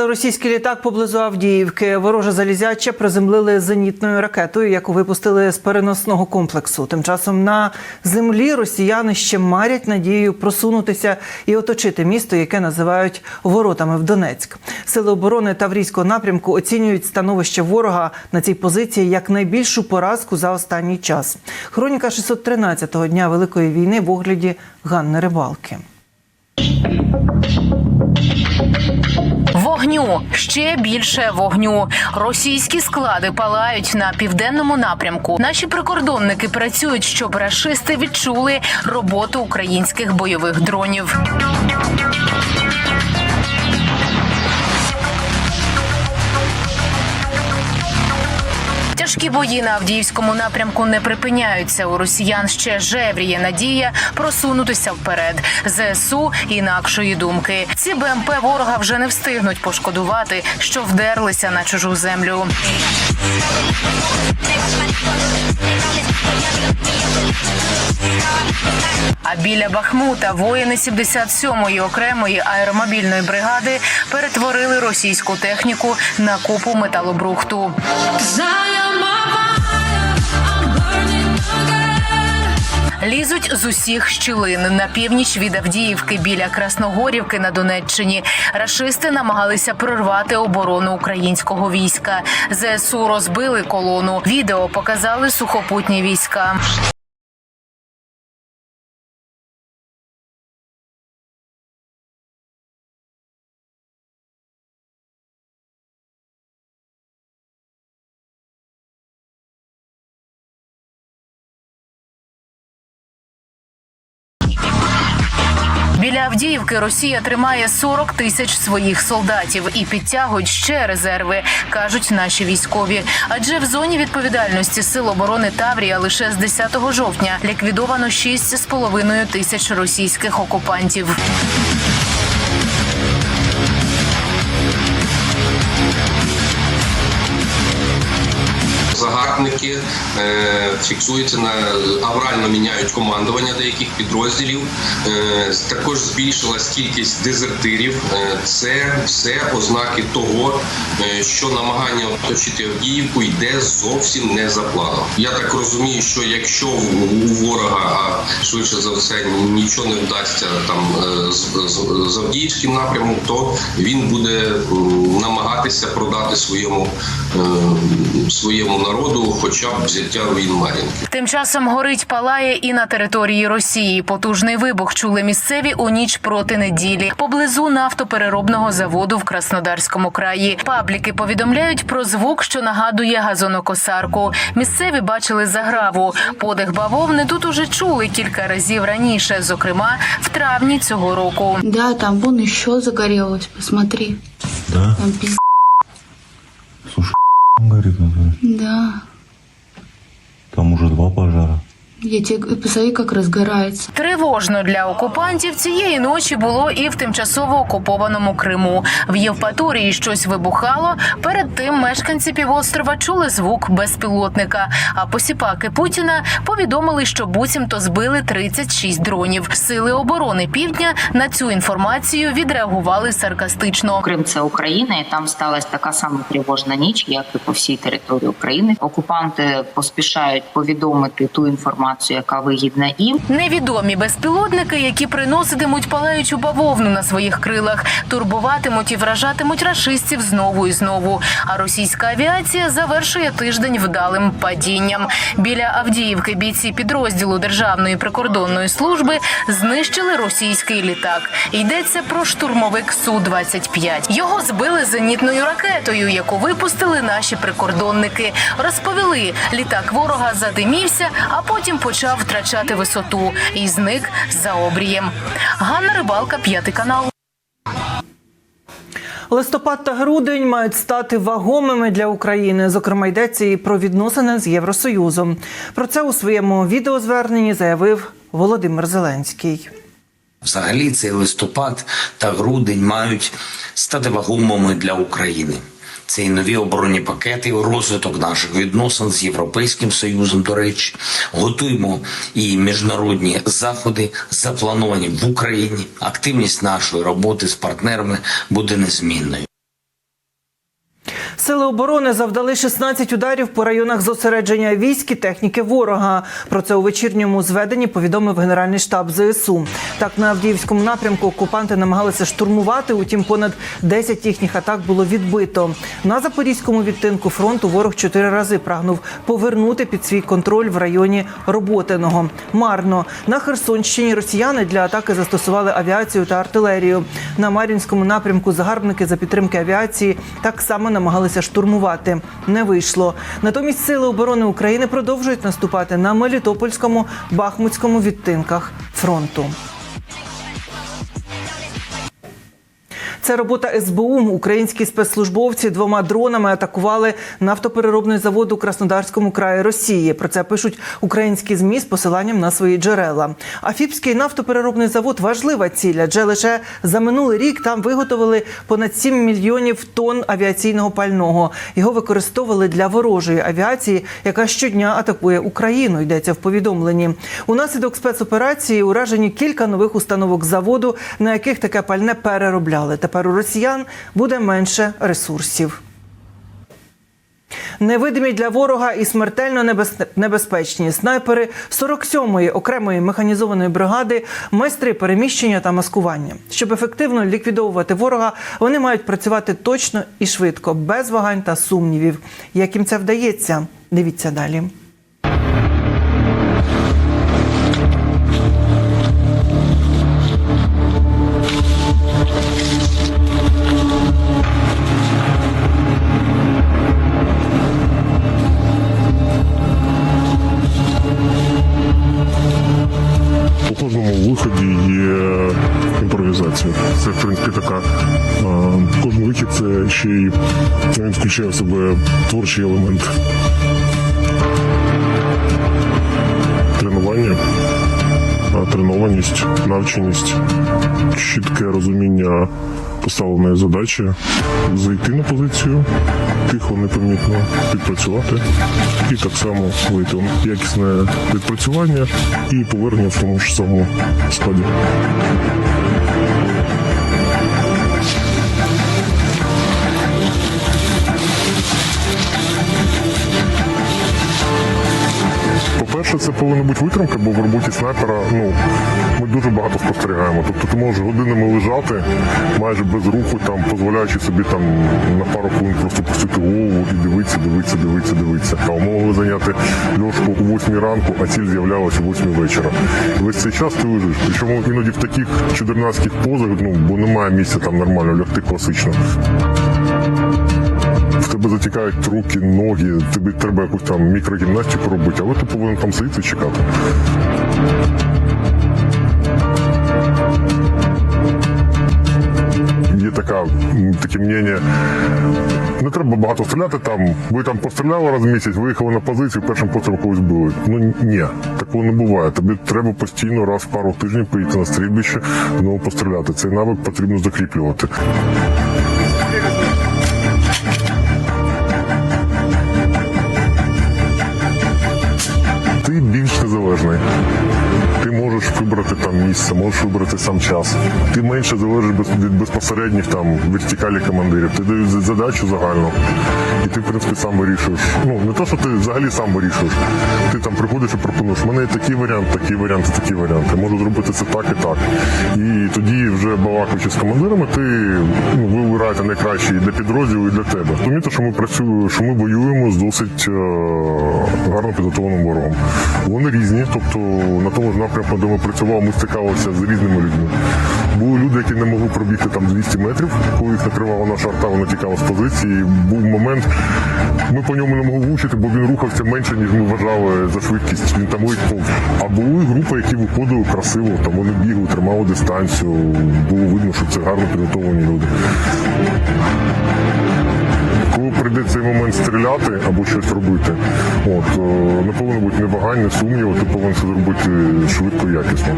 Збили російський літак поблизу Авдіївки. Вороже залізяче приземлили зенітною ракетою, яку випустили з переносного комплексу. Тим часом на землі росіяни ще марять надією просунутися і оточити місто, яке називають воротами в Донецьк. Сили оборони Таврійського напрямку оцінюють становище ворога на цій позиції як найбільшу поразку за останній час. Хроніка 613-го дня Великої війни в огляді Ганни Рибалки. Вогню ще більше вогню. Російські склади палають на південному напрямку. Наші прикордонники працюють, щоб рашисти відчули роботу українських бойових дронів. Тяжкі бої на Авдіївському напрямку не припиняються. У росіян ще жевріє надія просунутися вперед. ЗСУ інакшої думки. Ці БМП ворога вже не встигнуть пошкодувати, що вдерлися на чужу землю. А біля Бахмута воїни 77-ї окремої аеромобільної бригади перетворили російську техніку на купу металобрухту. Лізуть з усіх щілин на північ від Авдіївки біля Красногорівки на Донеччині. Рашисти намагалися прорвати оборону українського війська. ЗСУ розбили колону. Відео показали сухопутні війська. Біля Авдіївки Росія тримає 40 тисяч своїх солдатів і підтягують ще резерви, кажуть наші військові. Адже в зоні відповідальності сил оборони Таврія лише з 10 жовтня ліквідовано 6,5 тисяч російських окупантів. Загарбники е, фіксуються на аврально міняють командування деяких підрозділів. Е, також збільшилась кількість дезертирів. Е, це все ознаки того, що намагання оточити Авдіївку йде зовсім не за планом. Я так розумію, що якщо у ворога, а швидше за все, нічого не вдасться там з, Авдіївським напрямом, то він буде намагатися продати своєму е, своєму народу, хоча б взяття руїн Мар'їнки. Тим часом горить палає і на території Росії. Потужний вибух чули місцеві у ніч проти неділі поблизу нафтопереробного заводу в Краснодарському краї. Пабліки повідомляють про звук, що нагадує газонокосарку. Місцеві бачили заграву. Подих бавовни тут уже чули кілька разів раніше, зокрема в травні цього року. Да, там вон еще загорелось, посмотри. Да? Там пиз... Горит натуре. Да. Там уже два пожара. Я тебе посмотри, как разгорается. Тривожно для окупантів цієї ночі було і в тимчасово окупованому Криму. В Євпаторії щось вибухало. Перед тим мешканці півострова чули звук безпілотника. А посіпаки Путіна повідомили, що буцімто збили 36 дронів. Сили оборони півдня на цю інформацію відреагували саркастично. Крим це Україна, і там сталася така сама тривожна ніч, як і по всій території України. Окупанти поспішають повідомити ту інформацію, яка вигідна їм. Невідомі безпілотники, які приноситимуть палаючу бавовну на своїх крилах, турбуватимуть і вражатимуть рашистів знову і знову. А російська авіація завершує тиждень вдалим падінням. Біля Авдіївки бійці підрозділу Державної прикордонної служби знищили російський літак. Йдеться про штурмовик су 25 Його збили зенітною ракетою, яку випустили наші прикордонники. Розповіли, літак ворога задимівся, а потім почав втрачати висоту і зник за обрієм. Ганна Рибалка, п'ятий канал. Листопад та грудень мають стати вагомими для України. Зокрема, йдеться і про відносини з Євросоюзом. Про це у своєму відеозверненні заявив Володимир Зеленський. Взагалі, цей листопад та грудень мають стати вагомими для України. Це і нові оборонні пакети, розвиток наших відносин з Європейським Союзом. До речі, готуємо і міжнародні заходи, заплановані в Україні. Активність нашої роботи з партнерами буде незмінною. Сили оборони завдали 16 ударів по районах зосередження військ і техніки ворога. Про це у вечірньому зведенні повідомив Генеральний штаб ЗСУ. Так на Авдіївському напрямку окупанти намагалися штурмувати. Утім, понад 10 їхніх атак було відбито. На запорізькому відтинку фронту ворог чотири рази прагнув повернути під свій контроль в районі Роботиного. Марно на Херсонщині росіяни для атаки застосували авіацію та артилерію. На Мар'їнському напрямку загарбники за підтримки авіації так само намагалися штурмувати. Не вийшло. Натомість сили оборони України продовжують наступати на Мелітопольському, Бахмутському відтинках фронту. Це робота СБУ. Українські спецслужбовці двома дронами атакували нафтопереробний завод у Краснодарському краї Росії. Про це пишуть українські змі з посиланням на свої джерела. Афіпський нафтопереробний завод важлива ціль, адже лише за минулий рік там виготовили понад 7 мільйонів тонн авіаційного пального. Його використовували для ворожої авіації, яка щодня атакує Україну. Йдеться в повідомленні. Унаслідок спецоперації уражені кілька нових установок заводу, на яких таке пальне переробляли. Тепер у росіян буде менше ресурсів. Невидимі для ворога і смертельно небезпечні снайпери 47-ї окремої механізованої бригади, майстри переміщення та маскування. Щоб ефективно ліквідовувати ворога, вони мають працювати точно і швидко, без вагань та сумнівів. Як їм це вдається? Дивіться далі. Включає в себе творчий елемент. Тренування, тренованість, навченість, чітке розуміння поставленої задачі, зайти на позицію, тихо, непомітно відпрацювати і так само вийти якісне відпрацювання і повернення в тому ж самому складі. По-перше, це повинна бути витримка, бо в роботі снайпера ну, ми дуже багато спостерігаємо. Тобто ти можеш годинами лежати майже без руху, там, дозволяючи собі там на пару хвилин просто пустити голову і дивитися, дивитися, дивитися, дивитися. А могли зайняти льошку о 8 ранку, а ціль з'являлася о 8 вечора. І весь цей час ти лежиш. Причому іноді в таких чудернацьких позах, ну, бо немає місця там нормально лягти класично. Тебе затікають руки, ноги, тобі треба якусь там мікрогімнастику робити, але ти повинен там сидіти і чекати. Є така, таке мнення, не треба багато стріляти там. Ви там постріляли раз в місяць, виїхали на позицію, першим пострілом когось били. Ну ні, такого не буває. Тобі треба постійно раз в пару тижнів поїхати на стрільбище, знову постріляти. Цей навик потрібно закріплювати. Ти більш місце, можеш вибрати сам час. Ти менше залежиш від безпосередніх там вертикалі командирів. Ти даєш задачу загальну, і ти, в принципі, сам вирішуєш. Ну не то, що ти взагалі сам вирішуєш. Ти там приходиш і пропонуєш. У мене є такий варіант, такий варіант, такий варіант. Я можу зробити це так і так. І тоді, вже балакаючи з командирами, ти ну, ви вибираєте найкраще і для підрозділу, і для тебе. Розумієте, що ми працюємо, що ми воюємо з досить е, гарно підготовленим ворогом. Вони різні, тобто на тому ж напрямку, де ми працювали, ми стикалися з різними людьми. Були люди, які не могли пробігти там 200 метрів, коли їх накривала наша арта, вони тікали з позиції. Був момент, ми по ньому не могли влучити, бо він рухався менше, ніж ми вважали за швидкість. Він там ледь. А були групи, які виходили красиво, там вони бігли, тримали дистанцію. Було видно, що це гарно підготовлені люди. Цей момент стріляти або щось робити, от е, не повинно бути невагань, не ні сумніву, ти повинен це зробити швидко і якісно.